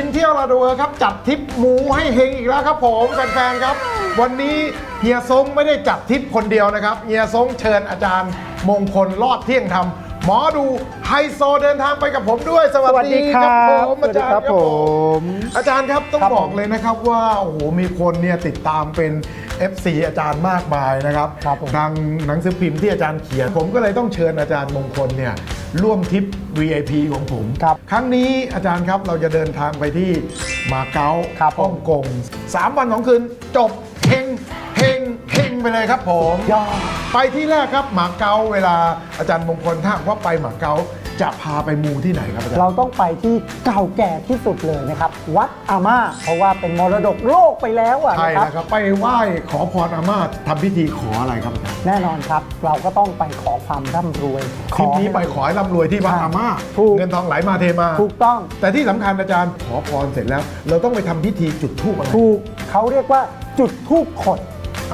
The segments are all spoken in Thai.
ยวลาดูครับ จัดทริปหมูให้เฮงอีกแล้วครับผมแฟนๆครับ วันนี้เฮียซงไม่ได้จัดทริปคนเดียวนะครับเฮียซงเชิญอาจารย์มงคลรอดเที่ยงธรรมหมอดูไฮโซเดินทางไปกับผมด้วย สวัสสวัสดีดีคครัรับบผมสวัสดีครับอาจารย์ผมอาจารย์ครับต้องครับบอกผมเลยนะครับว่าโอ้โหมีคนเนี่ยติดตามเป็น FC อาจารย์มากมายนะครับครับผมทางหนังสือพิมพ์ที่อาจารย์เขียนผมก็เลยต้องเชิญอาจารย์มงคลเนี่ย ร่วมทริป VIP ของผม ครับ ครั้งนี้อาจารย์ครับเราจะเดินทางไปที่มาเก๊าครับผม ฮ่องกง3วันสองคืน จบเฮงเฮงเฮงไปเลยครับผม ยอด ไปที่แรกครับหมาเก๊าเวลาอาจารย์มงคลถ้าหากว่าไปหมาเก๊า จะพาไปมูที่ไหนครับอาจารย์ เราต้องไปที่เก่าแก่ที่สุดเลยนะครับ วัดอาม่า เพราะว่าเป็นมรดกโลกไปแล้วอะใช่นะคแล้วครับรับไปไหว้ขอพรอาม่าทำพิธีขออะไรครับอาจารย์แน่นอนครับ เราก็ต้องไปขอความร่ำรวยทริปนี้ไปขอให้ร่ำรวยที่วัดอาม่าถูก เงินทองไหลมาเทมา ถูกต้อง แต่ที่สำคัญอาจารย์ขอพรเสร็จแล้ว เราต้องไปทำพิธีจุดธูปอะไรถูกเขาเรียกว่าจุดทูบขด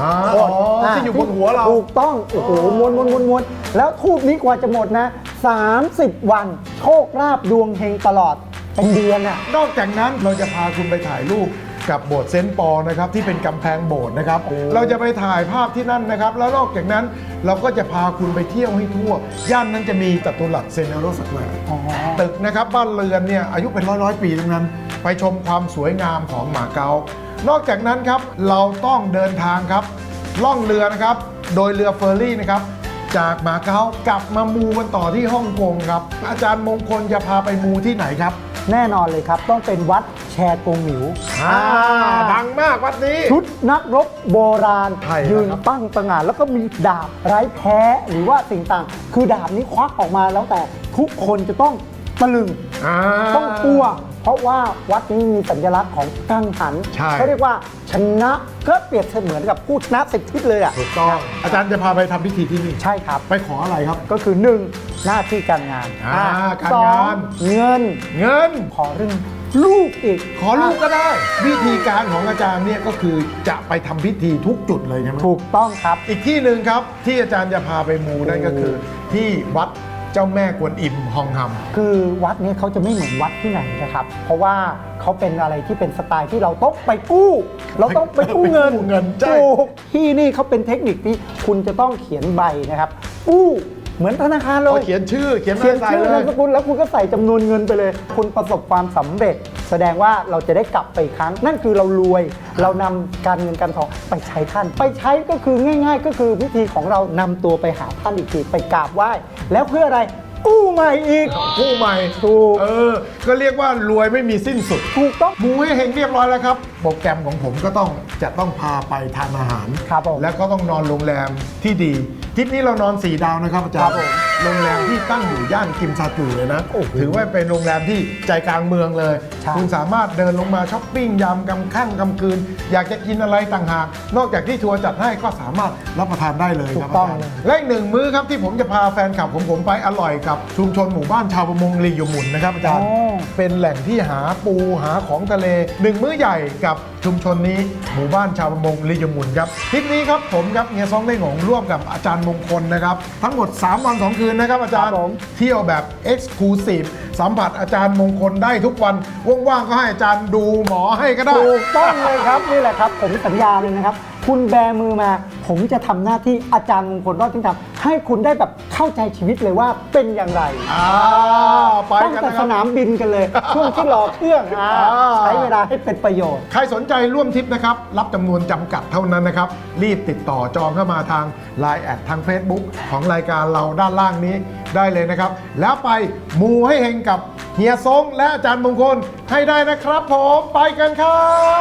อ๋อขดที่อยู่บนหัวเรา ถูกต้อง โอ้โหมวนมวนมวนมวนแล้วทูบนี้กว่าจะหมดนะ 30 วัน โชคลาภดวงเฮงตลอด เป็นเดือนอะ นอกจากนั้นเราจะพาคุณไปถ่ายรูปกับโบสถ์เซนต์ปอลนะครับที่เป็นกำแพงโบสถ์นะครับโอ้เราจะไปถ่ายภาพที่นั่นนะครับ แล้วนอกจากนั้นเราก็จะพาคุณไปเที่ยวให้ทั่ว ย่านนั้นจะมีจัตุรัสเซนต์โรสแควร์อ๋อตึกนะครับบ้านเรือนเนี่ยอายุเป็นร้อยร้อยๆปีทั้งนั้น ไปชมความสวยงามของหมาเก๊านอกจากนั้นครับเราต้องเดินทางครับล่องเรือนะครับ โดยเรือเฟอร์รี่นะครับ จากหมาเก๊ากลับมามูกันต่อที่ฮ่องกงครับ อาจารย์มงคลจะพาไปมูที่ไหนครับ แน่นอนเลยครับ ต้องเป็นวัดแชร์กงหมิวอ่าดังมากวัดนี้ ชุดนักรบโบราณ ใช่แล้วยืนครับตั้งตระหง่านแล้วก็มีดาบไร้แพ้หรือว่าสิ่งต่าง คือดาบนี้ควักออกมาแล้วแต่ทุกคนจะต้องตะลึงาต้องกลัว เพราะว่าวัดนี้มีสัญลักษณ์ของกังหันใช่ เขาเรียกว่าชนะก็เปรียบเสมือนกับผู้ชนะสิบทิศเลยอะถูกต้อง อาจารย์จะพาไปทำพิธีที่นี่ ใช่ครับ ไปขออะไรครับ ก็คือ 1. หน้าที่การงานอ่าอ่การสองงาน เงินเงิน ขอเรื่องลูกอีกขอลูกก็ได้ วิธีการของอาจารย์เนี่ยก็คือจะไปทำพิธีทุกจุดเลยใช่ไหมถูกต้องครับ อีกที่หนึ่งครับที่อาจารย์จะพาไปมูนั่นก็คือ ที่วัด เจ้าแม่กวนอิมฮองฮัม คือวัดเนี้เขาจะไม่เหมือนวัดที่ไหนนะครับ เพราะว่าเขาเป็นอะไรที่เป็นสไตล์ที่เราต้องไปกู้ เราต้องไปกู้เงินไปกู้เงินใช่ ถูกที่นี่เขาเป็นเทคนิคที่คุณจะต้องเขียนใบนะครับกู้เหมือนธนาคารเลอ๋อยเขียนชื่อเขียนเขียนลายชื่อเลนายมสกุลแล้วคุณก็ใส่จำนวนเงินไปเลย คุณประสบความสำเร็จ แสดงว่าเราจะได้กลับไปอีกครั้ง นั่นคือเรารวย เรานำการเงินการทองไปใช้ท่าน ไปใช้ก็คือง่าย ๆ ก็คือวิธีของเรานำตัวไปหาท่านอีกทีไปกราบไหว้แล้วเพื่ออะไรกู้ใหม่อีก ผู้ใหม่ถูก เออ ก็เรียกว่ารวยไม่มีสิ้นสุด ถูกต้อง มูให้เฮงเรียบร้อยแล้วครับ โปรแกรมของผมก็ต้องจะต้องพาไปทานอาหาร ครับผมแล้วก็ต้องนอนโรงแรมที่ดี ทริปนี้เรานอน 4 ดาวนะครับอาจารครัย์บผมโรงแรมที่ตั้งอยู่ย่านกิมซาจูเลยนะโอ้โหถือว่าเป็นโรงแรมที่ใจกลางเมืองเลยใช่คุณสามารถเดินลงมาช้อปปิ้งยามกำค่ำกำคืน อยากจะกินอะไรต่างหาก นอกจากที่ทัวร์จัดให้ก็สามารถรับประทานได้เลยถูครับกต้องาจารย์เลยและอีกหนึ่งมื้อครับที่ผมจะพาแฟนคลับของผมไปอร่อยกับชุมชนหมู่บ้านชาวประมงลีอยู่หมุนนะครับอาจารย์อ๋อเป็นแหล่งที่หาปูหาของทะเลหนึ่งมื้อใหญ่กับชุมชนนี้หมู่บ้านชาวประมงลียมุนครับทริปนี้ครับผมครับเฮียซองได้หงงร่วมกับอาจารย์มงคลนะครับ ทั้งหมด 3 วัน 2 คืนนะครับ อาจารย์ครับผมเที่ยวแบบ Exclusive สัมผัสอาจารย์มงคลได้ทุกวันว่างๆก็ให้อาจารย์ดูหมอให้ก็ได้ ถูกต้องเลยครับ นี่แหละครับ ผมสัญญาเลยนะครับ คุณแบมือมา ผมจะทำหน้าที่อาจารย์มงคลรอดทิ้งธรรมให้คุณได้แบบเข้าใจชีวิตเลยว่าเป็นอย่างไรอ่าไปตั้งกันแต่นะคสรับ นามบินกันเลย ช่วงที่รอเครื่องอ่าอ่า ใช้เวลาให้เป็นประโยชน์ ใครสนใจร่วมทริปนะครับ รับจำนวนจำกัดเท่านั้นนะครับ รีบติดต่อจองเข้ามาทาง Line แอดทาง Facebook ของรายการเราด้านล่างนี้ได้เลยนะครับ แล้วไปมูให้เฮงกับเฮียซงและอาจารย์มงคลให้ได้นะครับผม ไปกันครับ